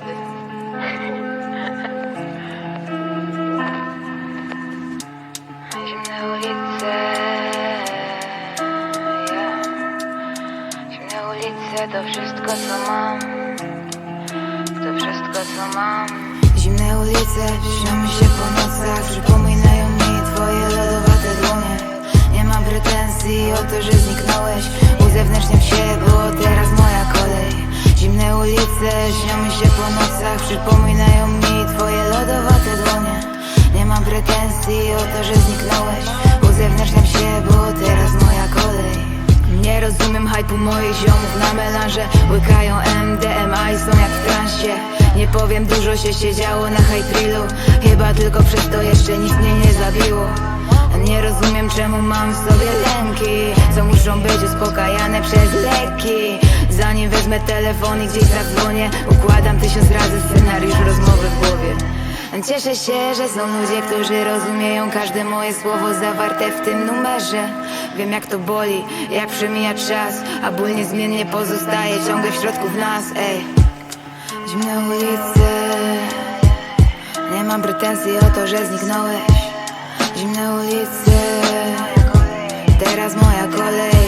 rady. Śnią mi się po nocach Przypominają mi twoje lodowate dłonie. Nie mam pretensji o to, że zniknąłeś. Uzewnętrzniam się, bo teraz moja kolej. Nie rozumiem hypu moich ziomów na melanże. Łykają MDMA i są jak w transie. Nie powiem, dużo się siedziało na hype Chyba tylko przez to jeszcze nic mnie nie zabiło. Nie rozumiem czemu mam w sobie lęki Co muszą być uspokajane przez leki Zanim wezmę telefon i gdzieś zadzwonię Układam tysiąc razy scenariusz rozmowy w głowie. Cieszę się, że są ludzie, którzy rozumieją każde moje słowo zawarte w tym numerze. Wiem jak to boli, jak przemija czas A ból niezmiennie pozostaje ciągle w środku w nas, ej. Zimne ulice Nie mam pretensji o to, że zniknąłeś. Zimne ulice Teraz moja kolej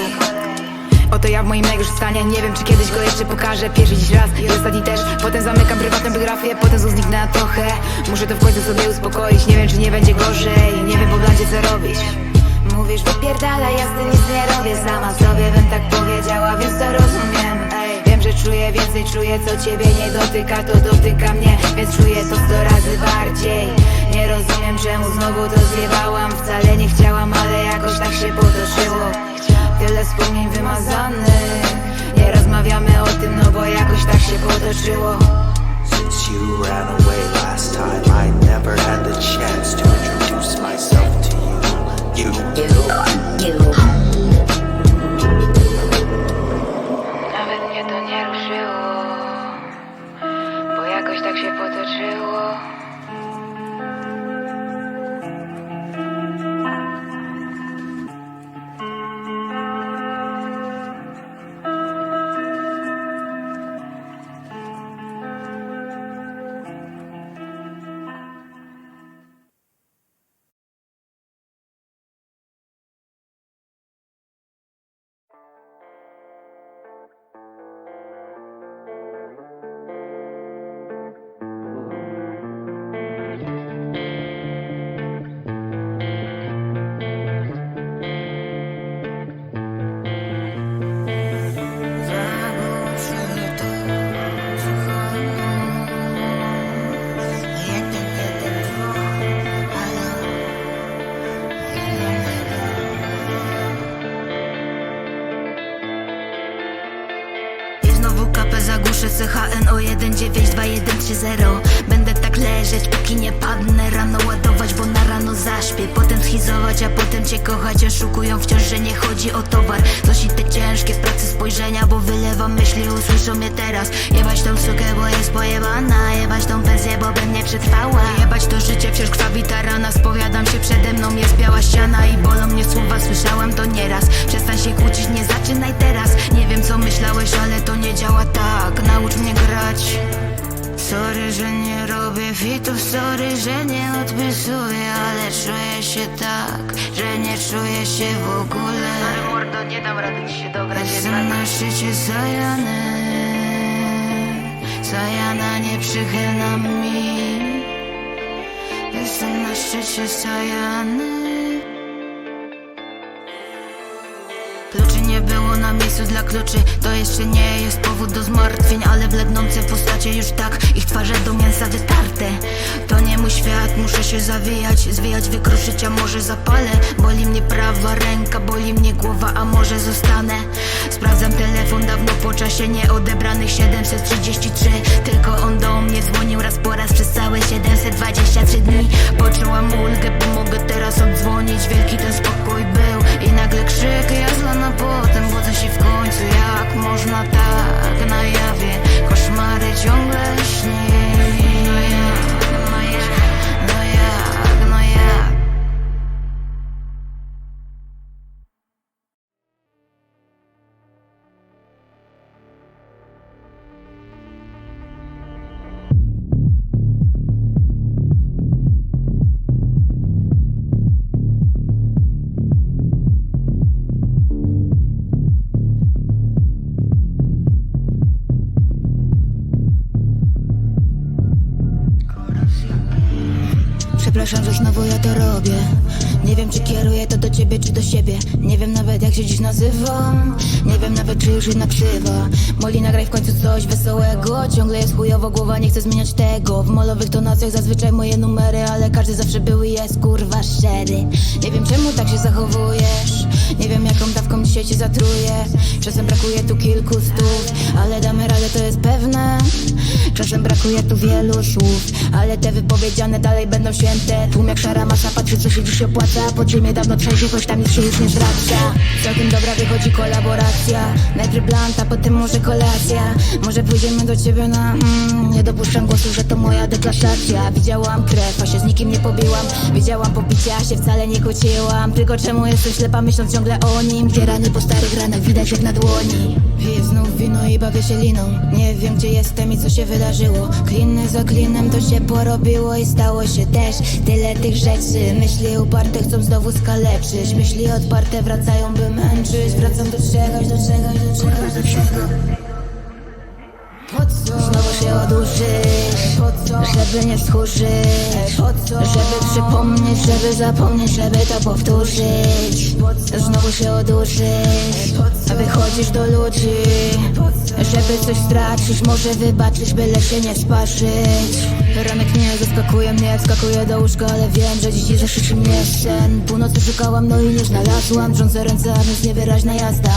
Oto ja w moim najgorszym stanie. Nie wiem czy kiedyś go jeszcze pokażę. Pierwszy dziś raz i ostatni też. Potem zamykam prywatną biografię Potem znów zniknę na trochę. Muszę to w końcu sobie uspokoić. Nie wiem czy nie będzie gorzej. Nie wiem po blancie co robić Mówisz wypierdalaj, ja z tym nic nie robię. Sama sobie bym tak powiedziała, więc to rozumiem. Ej, Wiem, że czuję więcej, czuję co ciebie nie dotyka To dotyka mnie, więc czuję to sto razy bardziej. Nie rozumiem czemu znowu to zjebałam. Wcale nie chciałam, ale jakoś tak się potoczyło Tyle wspomnień wymazanych Nie rozmawiamy o tym, no bo jakoś tak się potoczyło Since you ran away last time, I never had the chance to introduce myself to you. You. Nawet mnie to nie ruszyło, bo jakoś tak się potoczyło. CHNO192130 Będę tak leżeć, póki nie padnę. Rano ładować, bo na rano zaśpię. Potem schizować, a potem cię kochać. Oszukują wciąż, że nie chodzi o towar. Dosi te ciężkie pracy spojrzenia Bo wylewam myśli, usłyszą mnie teraz. Jebać tą sukę, bo jest pojebana. Jebać tą pensję, bo będzie przetrwała. Jebać to życie, wciąż krwawi ta rana. Spowiadam się, przede mną jest biała ściana I bolą mnie fitów, sorry, że nie odpisuję Ale czuję się tak, że nie czuję się w ogóle. Ale mordo, nie dam rady ci się dograć Jestem na szczycie Sajany Sajana nieprzychylna mi. Jestem na szczycie Sajany. Kluczy nie było na miejscu dla kluczy To jeszcze nie jest powód do zmartwień Ale blednące postacie już tak Ich twarze muszę się zawijać Zwijać, wykruszyć, a może zapalę. Boli mnie prawa ręka, boli mnie głowa A może zostanę. Sprawdzam telefon dawno po czasie Nieodebranych 733 Tylko on do mnie dzwonił raz po raz Przez całe 723 dni. Poczułam ulgę, bo mogę teraz oddzwonić Wielki ten spokój był I nagle krzyk, ja zlana potem Budzę się w końcu, jak można tak Na jawie, koszmary ciągle śni Przepraszam, że znowu ja to robię Nie wiem czy kieruję to do ciebie czy do siebie. Nie wiem nawet jak się dziś nazywam Nie wiem nawet czy już jedna krzywa Moli nagraj w końcu coś wesołego. Ciągle jest chujowo głowa, nie chcę zmieniać tego. W molowych tonacjach zazwyczaj moje numery Ale każdy zawsze był i jest kurwa szczery. Nie wiem czemu tak się zachowujesz. Nie wiem jaką dawką dzisiaj cię zatruję. Czasem brakuje tu kilku stów Ale damy radę to jest pewne. Czasem brakuje tu wielu słów Ale te wypowiedziane dalej będą święte. Tłum jak szara masa patrzy co się dziś opłaca Podziemie dawno trzęsie, choć tam nic się już nie zwraca Całkiem dobra wychodzi kolaboracja. Najpierw blunt, a potem może kolacja. Może pójdziemy do ciebie na mm, Nie dopuszczam głosu, że to moja deklasacja Widziałam krew, a się z nikim nie pobiłam. Widziałam pobicie, a się wcale nie kłóciłam. Tylko czemu jestem ślepa, myśląc ciągle o nim? Gdzie rany po starych ranach widać jak na dłoni Piję znów wino i bawię się liną. Nie wiem gdzie jestem i co się wydarzyło. Kliny za klinem to się porobiło i stało się też Tyle tych rzeczy. Myśli uparte chcą znowu skaleczyć Myśli odparte wracają by męczyć. Wracam do czegoś, do czegoś, do czegoś, do czegoś się? Żeby nie co? Żeby przypomnieć, żeby zapomnieć, żeby to powtórzyć? Znowu się odurzysz? Wychodzisz do ludzi? Żeby coś stracić, może wybaczyć, byle się nie spaszyć Ranek nie zaskakuje mnie, jak skakuję do łóżka Ale wiem, że dziś zaszyczy mnie sen. Północy szukałam, no i nie znalazłam. Drżące ręce, a więc niewyraźna jazda.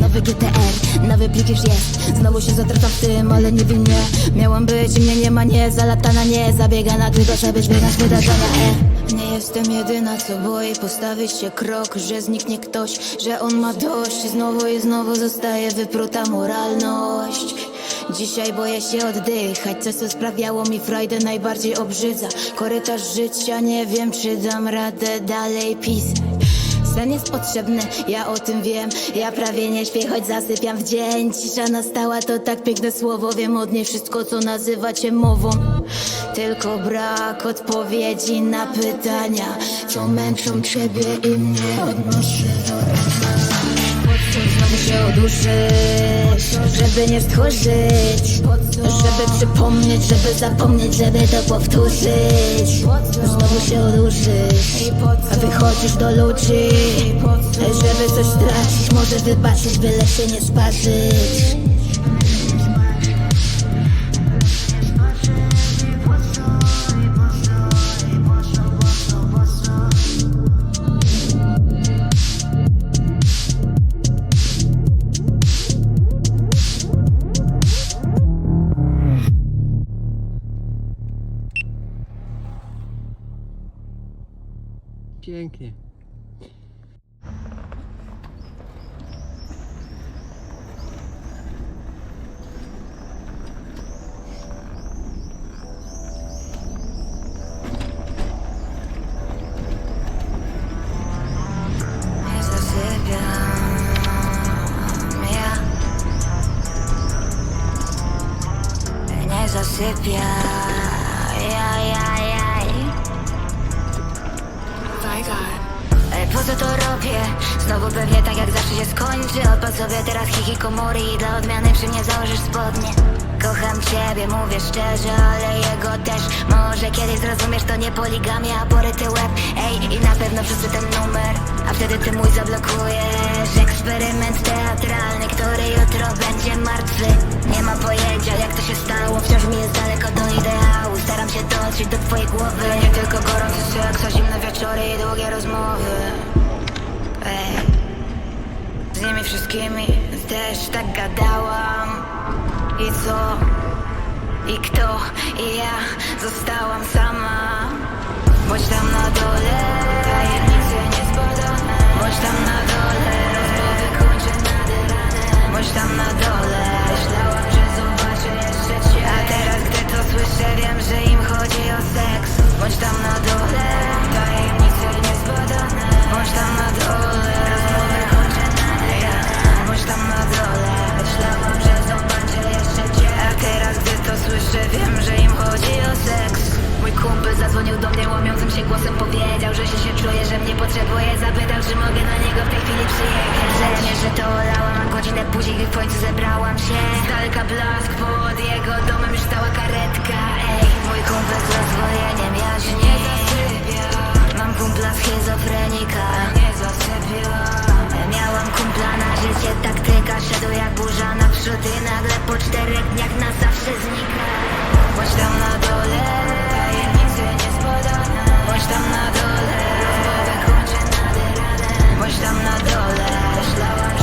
Nowy GTR, nowy plik już jest. Znowu się zatracam w tym, ale nie wiem nie. Miałam być mnie nie ma, nie Zalatana, nie. Zabiegana tylko, żeby zbiegać wydarzenia. E. Jestem jedyna, co boi postawić się krok Że zniknie ktoś, że on ma dość. Znowu i znowu zostaje wypruta moralność. Dzisiaj boję się oddychać, co co sprawiało mi frajdę najbardziej obrzydza. Korytarz życia, nie wiem czy dam radę dalej pisać Sen jest potrzebny, ja o tym wiem. Ja prawie nie śpię, choć zasypiam w dzień. Cisza nastała, to tak piękne słowo. Wiem od niej wszystko, co nazywacie mową. Tylko brak odpowiedzi na pytania Co męczą ciebie i mnie. Do Znowu się odurzysz, żeby nie stchórzyć Żeby przypomnieć, żeby zapomnieć, żeby to powtórzyć. Znowu się odurzysz, a wychodzisz do ludzi. Żeby coś stracić, może wybaczyć, byle się nie sparzyć Pięknie. Nie zasypiam ja Nie Ej, po co to robię? Znowu pewnie tak jak zawsze się skończy. Odpal sobie teraz hiki i dla odmiany przy mnie założysz spodnie Kocham ciebie, mówię szczerze, ale jego też. Może kiedyś zrozumiesz, to nie poligamia, poryty łeb. Ej, i na pewno wszyscy ten numer. A wtedy ty mój zablokujesz. Eksperyment teatralny, który jutro będzie martwy. Nie mam pojęcia jak to się stało. Wciąż mi jest daleko do ideału. Staram się dotrzeć do twojej głowy. Nie tylko gorący seks, zimne wieczory i długie rozmowy. Ej z nimi wszystkimi też tak gadałam I co? I kto? I ja zostałam sama. Bądź tam na dole. Tajemnice niezbadane Bądź tam na dole. Rozmowy kończę nad ranem Bądź tam na dole. Myślałam, że zobaczę jeszcze cię. A teraz gdy to słyszę wiem, że im chodzi o seks. Bądź tam na dole. Tajemnice niezbadane Bądź tam na dole Dobrze wiem, że im chodzi o seks. Mój kumpel zadzwonił do mnie łamiącym się głosem Powiedział, że się, się czuje, że mnie potrzebuje Zapytał, czy mogę na niego w tej chwili przyjechać. Rzecznie, że to olałam, a godzinę później w końcu zebrałam się. Z daleka blask, pod jego domem już stała karetka. Ej, mój kumpel z rozwojeniem, ja się nie zasypia Mam kumpla schizofrenika, nie zasypia Miałam kumpla na życie, taktyka Szedł jak burza naprzód i nagle po czterech dniach na zawsze znika. Bądź tam na dole, tajemnicy niespodane Bądź tam na dole, w głowę kończę nade Bądź tam na dole, myślałam,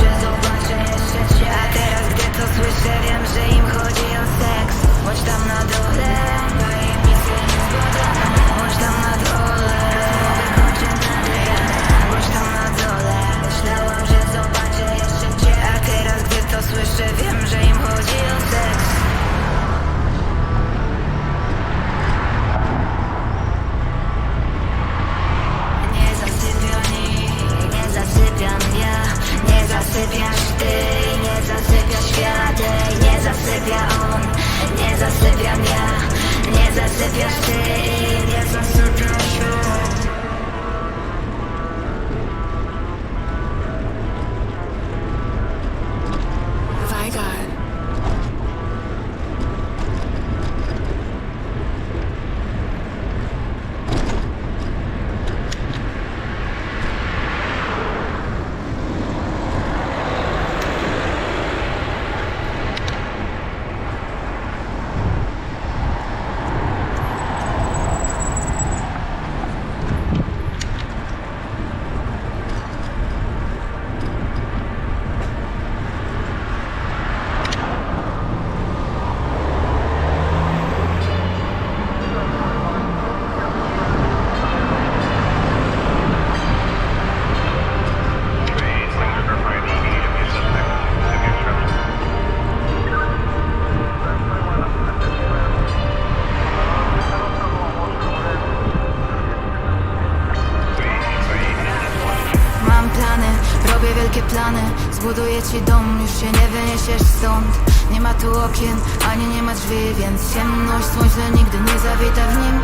Zbuduję ci dom, już się nie wyniesiesz stąd. Nie ma tu okien, ani nie ma drzwi Więc ciemność, słońce nigdy nie zawita w nim.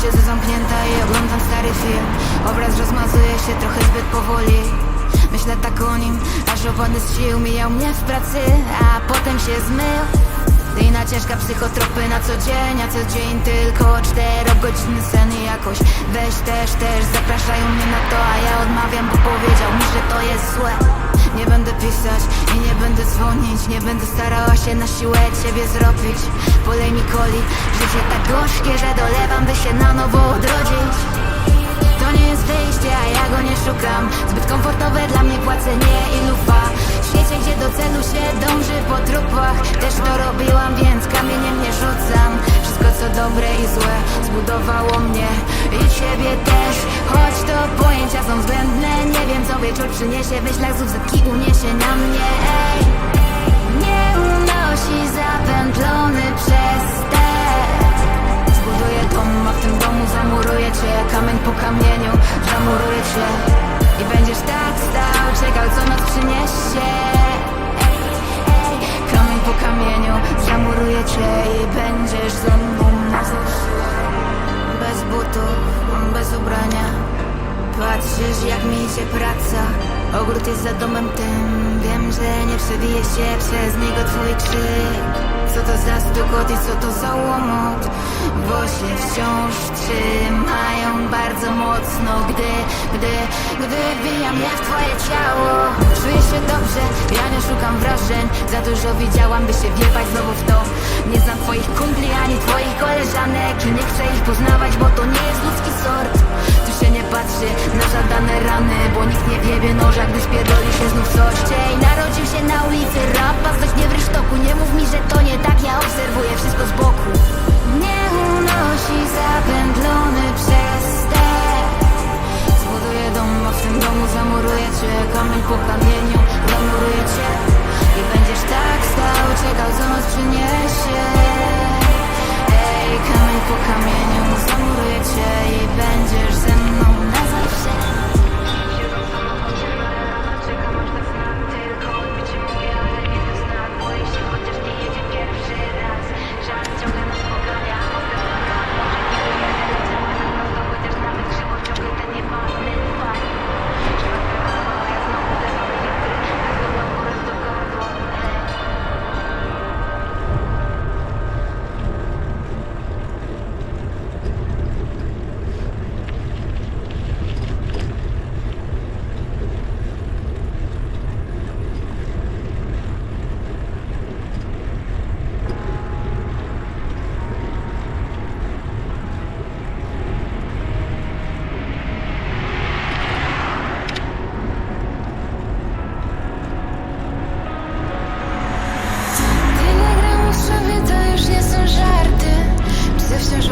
Siedzę zamknięta i oglądam stary film. Obraz rozmazuje się trochę zbyt powoli. Myślę tak o nim, aż opady z sił Mijał mnie w pracy, a potem się zmył. Lina ciężka psychotropy na co dzień, a co dzień tylko czterogodzinny sen i jakoś weź też, też zapraszają mnie na to, a ja odmawiam, bo powiedział mi, że to jest złe Nie będę pisać i nie będę dzwonić, nie będę starała się na siłę ciebie zrobić. Polej mi coli, życie tak gorzkie, że dolewam, by się na nowo odrodzić. To nie jest wyjście, a ja go nie szukam. Zbyt komfortowe dla mnie płacenie i lufa W świecie, gdzie do celu się dąży po trupach Też to dobre i złe zbudowało mnie I ciebie też. Choć to pojęcia są względne Nie wiem co wieczór przyniesie. W myślach znów zetki uniesie na mnie. Ej, nie unosi zapętlony przez te. Zbuduję dom, a w tym domu zamuruję cię. Kamień po kamieniu, zamuruję cię. I będziesz tak stał, czekał co noc przyniesie. Kamień po kamieniu, zamuruję cię. I będziesz ze mną Bez butów, bez ubrania. Patrzysz jak mi idzie praca. Ogród jest za domem tym. Wiem, że nie przewije się przez niego twój krzyk. Co to za stukot i co to za łomot? Bo się wciąż trzymają bardzo mocno. Gdy, gdy, gdy wbijam ja w twoje ciało. Czuję się dobrze, ja nie szukam wrażeń. Za dużo widziałam, by się wjebać znowu w to Nie znam twoich kumpli ani twoich koleżanek I nie chcę ich poznawać, bo to nie jest ludzki sort. Tu się nie patrzy na żadane rany Bo nikt nie wiebie noża, gdy spierdoli się znów coś. Narodził się na ulicy rap, paznokć nie w rysztoku Nie mów mi, że to nie tak, ja obserwuję wszystko z boku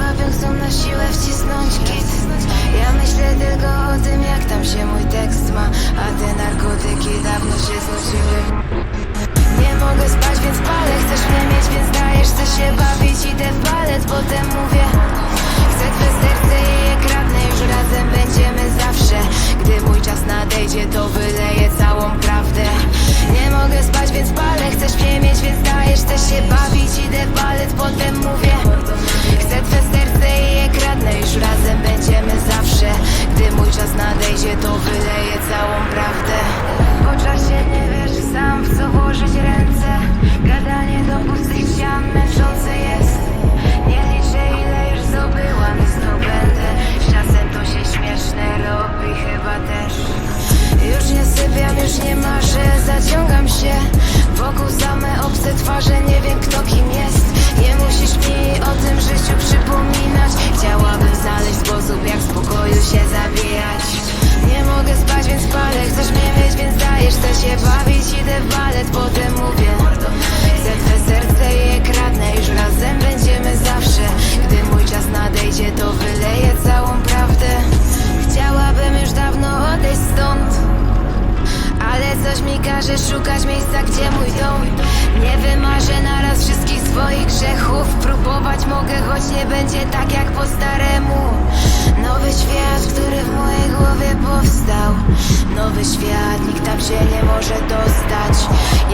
Łapią, chcą na siłę wcisnąć kit. Ja myślę tylko o tym, jak tam się mój tekst ma A te narkotyki dawno się znudziły Nie mogę spać, więc palę. Chcesz mnie mieć, więc dajesz Chcę się bawić, idę w balet Potem mówię Chcę twe serce i je Już razem będziemy zawsze. Gdy mój czas nadejdzie, to wyleję całą prawdę. Nie mogę spać, więc palę. Chcesz mnie mieć, więc dajesz Chcę się bawić, idę w Potem mówię Chcę twe serce i je kradnę. Już razem będziemy zawsze. Gdy mój czas nadejdzie, to wyleję całą prawdę. Po czasie nie wiesz każe szukać miejsca, gdzie mój dom Nie wymarzę naraz wszystkich swoich grzechów Próbować mogę, choć nie będzie tak jak po staremu. Nowy świat, który w mojej głowie powstał. Nowy świat, nikt tam się nie może dostać.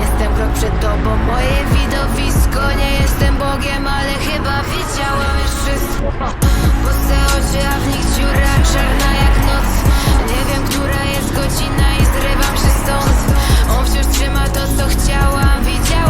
Jestem krok przed tobą, moje widowisko. Nie jestem Bogiem, ale chyba widziałam już wszystko. Puste oczy, a w nich dziura czarna jak noc. Nie wiem, która jest godzina i zrywam się stąd już trzyma to co chciałam. Widziałam